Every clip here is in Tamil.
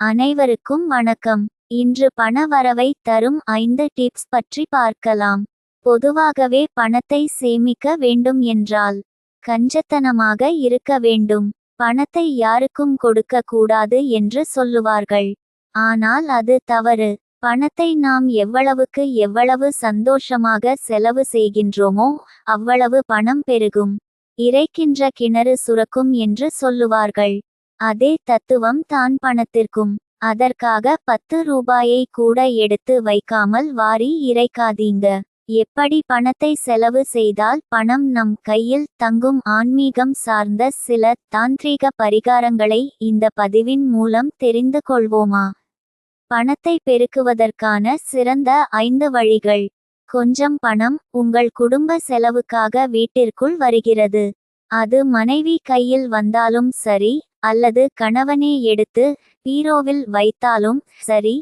அனைவருக்கும் வணக்கம். இன்று பண வரவை தரும் ஐந்து டிப்ஸ் பற்றி பார்க்கலாம். பொதுவாகவே பணத்தை சேமிக்க வேண்டும் என்றால் கஞ்சத்தனமாக இருக்க வேண்டும். பணத்தை யாருக்கும் கொடுக்க கூடாது என்று சொல்லுவார்கள். ஆனால் அது தவறு. பணத்தை நாம் எவ்வளவுக்கு எவ்வளவு சந்தோஷமாக செலவு செய்கின்றோமோ அவ்வளவு பணம் பெருகும். இறைக்கின்ற கிணறு சுரக்கும் என்று சொல்லுவார்கள். அதே தத்துவம் தான் பணத்திற்கும். அதற்காக பத்து ரூபாயை கூட எடுத்து வைக்காமல் வாரி இறைக்காதீங்க. எப்படி பணத்தை செலவு செய்தால் பணம் நம் கையில் தங்கும் ஆன்மீகம் சார்ந்த சில தாந்திரீக பரிகாரங்களை இந்த பதிவின் மூலம் தெரிந்து கொள்வோமா? பணத்தை பெருக்குவதற்கான சிறந்த ஐந்து வழிகள். கொஞ்சம் பணம் உங்கள் குடும்ப செலவுக்காக வீட்டிற்குள் வருகிறது. அது மனைவி கையில் வந்தாலும் சரி அல்லது கணவனே எடுத்து பீரோவில் வைத்தாலும் சரி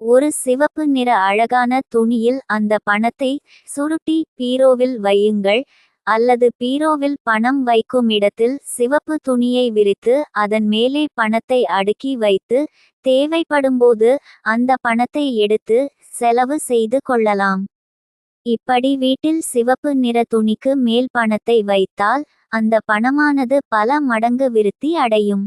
ஒரு சிவப்பு நிற அழகான துணியில் அந்த பணத்தை சுருட்டி பீரோவில் வையுங்கள் அல்லது பீரோவில் பணம் வைக்கும் இடத்தில் சிவப்பு துணியை விரித்து அதன் மேலே பணத்தை அடுக்கி வைத்து தேவைப்படும்போது அந்த பணத்தை எடுத்து செலவு செய்து கொள்ளலாம். இப்படி வீட்டில் சிவப்பு நிற துணிக்கு மேல் பணத்தை வைத்தால் அந்த பணமானது பல மடங்கு விருத்தி அடையும்.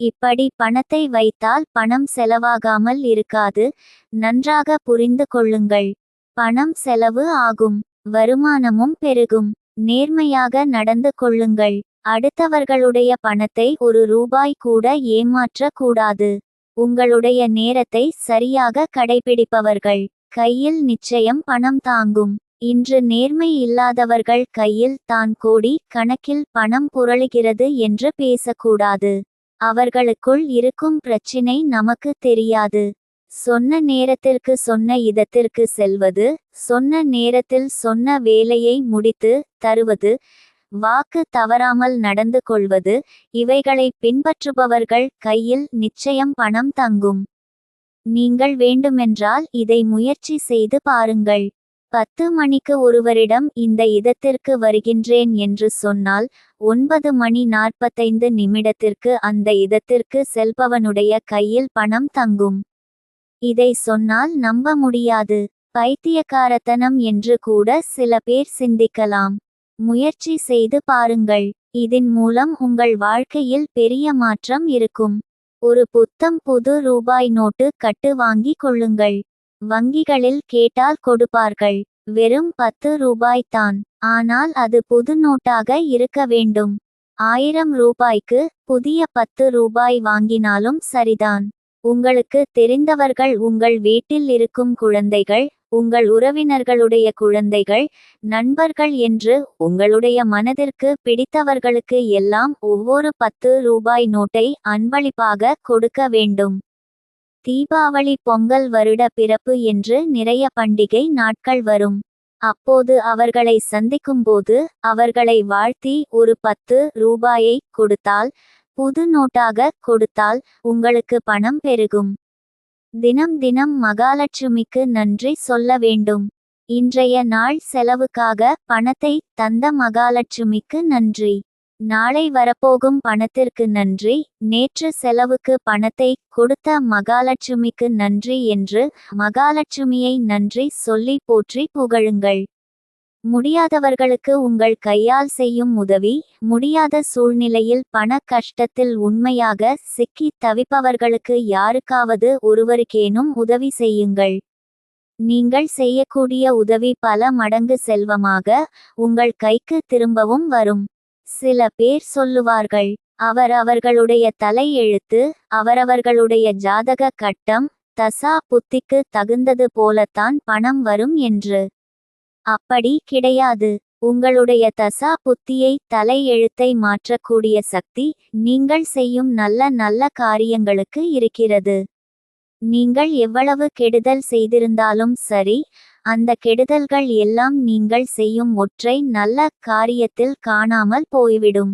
இப்படி பணத்தை வைத்தால் பணம் செலவாகாமல் இருக்காது. நன்றாக புரிந்து கொள்ளுங்கள். பணம் செலவு ஆகும். வருமானமும் பெருகும். நேர்மையாக நடந்து கொள்ளுங்கள். அடுத்தவர்களுடைய பணத்தை ஒரு ரூபாய் கூட ஏமாற்றக்கூடாது. உங்களுடைய நேரத்தை சரியாக கடைபிடிப்பவர்கள். கையில் நிச்சயம் பணம் தாங்கும். இன்று நேர்மை இல்லாதவர்கள் கையில் தான் கோடி கணக்கில் பணம் புரளுகிறது என்று பேசக்கூடாது. அவர்களுக்குள் இருக்கும் பிரச்சினை நமக்கு தெரியாது. சொன்ன நேரத்திற்கு சொன்ன இதத்திற்கு செல்வது சொன்ன நேரத்தில் சொன்ன வேலையை முடித்து தருவது வாக்கு தவறாமல் நடந்து கொள்வது இவைகளை பின்பற்றுபவர்கள் கையில் நிச்சயம் பணம் தங்கும். நீங்கள் வேண்டுமென்றால் இதை முயற்சி செய்து பாருங்கள். பத்து மணிக்கு ஒருவரிடம் இந்த இதத்திற்கு வருகின்றேன் என்று சொன்னால் ஒன்பது மணி நாற்பத்தைந்து நிமிடத்திற்கு அந்த இதத்திற்கு செல்பவனுடைய கையில் பணம் தங்கும். இதை சொன்னால் நம்ப முடியாது. பைத்தியக்காரத்தனம் என்று கூட சில பேர் சிந்திக்கலாம். முயற்சி செய்து பாருங்கள். இதன் மூலம் உங்கள் வாழ்க்கையில் பெரிய மாற்றம் இருக்கும். ஒரு புத்தம் புது ரூபாய் நோட்டு கட்டு வாங்கி கொள்ளுங்கள். வங்கிகளில் கேட்டால் கொடுப்பார்கள். வெறும் பத்து ரூபாய் தான். ஆனால் அது புது நோட்டாக இருக்க வேண்டும். ஆயிரம் ரூபாய்க்கு புதிய பத்து ரூபாய் வாங்கினாலும் சரிதான். உங்களுக்கு தெரிந்தவர்கள் உங்கள் வீட்டில் இருக்கும் குழந்தைகள் உங்கள் உறவினர்களுடைய குழந்தைகள் நண்பர்கள் என்று உங்களுடைய மனதிற்கு பிடித்தவர்களுக்கு எல்லாம் ஒவ்வொரு பத்து ரூபாய் நோட்டை அன்பளிப்பாக கொடுக்க வேண்டும். தீபாவளி பொங்கல் வருட பிறப்பு என்று நிறைய பண்டிகை நாட்கள் வரும். அப்போது அவர்களை சந்திக்கும்போது அவர்களை வாழ்த்தி ஒரு பத்து ரூபாயை கொடுத்தால் புது நோட்டாக கொடுத்தால் உங்களுக்கு பணம் பெருகும். தினம் தினம் மகாலட்சுமிக்கு நன்றி சொல்ல வேண்டும். இன்றைய நாள் செலவுக்காக பணத்தை தந்த மகாலட்சுமிக்கு நன்றி. நாளை வரப்போகும் பணத்திற்கு நன்றி. நேற்று செலவுக்கு பணத்தை கொடுத்த மகாலட்சுமிக்கு நன்றி என்று மகாலட்சுமியை நன்றி சொல்லி போற்றி புகழுங்கள். முடியாதவர்களுக்கு உங்கள் கையால் செய்யும் உதவி முடியாத சூழ்நிலையில் பண கஷ்டத்தில் உண்மையாக சிக்கி தவிப்பவர்களுக்கு யாருக்காவது ஒருவருக்கேனும் உதவி செய்யுங்கள். நீங்கள் செய்யக்கூடிய உதவி பல மடங்கு செல்வமாக உங்கள் கைக்கு திரும்பவும் வரும். சில பேர் சொல்லுவார்கள் அவர் அவர்களுடைய தலை எழுத்து அவரவர்களுடைய ஜாதக கட்டம் தசா புத்திக்கு தகுந்தது போலத்தான் பணம் வரும் என்று. அப்படி கிடையாது. உங்களுடைய தசா புத்தியை தலை எழுத்தை மாற்றக்கூடிய சக்தி நீங்கள் செய்யும் நல்ல நல்ல காரியங்களுக்கு இருக்கிறது. நீங்கள் எவ்வளவு கெடுதல் செய்திருந்தாலும் சரி அந்த கெடுதல்கள் எல்லாம் நீங்கள் செய்யும் ஒற்றை நல்ல காரியத்தில் காணாமல் போய்விடும்.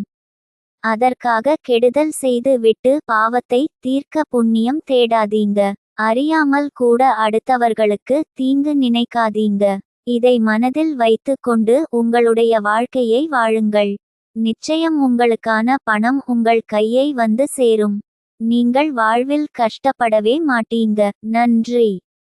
அதற்காக கெடுதல் செய்து விட்டு பாவத்தை தீர்க்க புண்ணியம் தேடாதீங்க. அறியாமல் கூட அடுத்தவர்களுக்கு தீங்கு நினைக்காதீங்க. இதை மனதில் வைத்து கொண்டு உங்களுடைய வாழ்க்கையை வாழுங்கள். நிச்சயம் உங்களுக்கான பணம் உங்கள் கையை வந்து சேரும். நீங்கள் வாழ்வில் கஷ்டப்படவே மாட்டீங்க. நன்றி.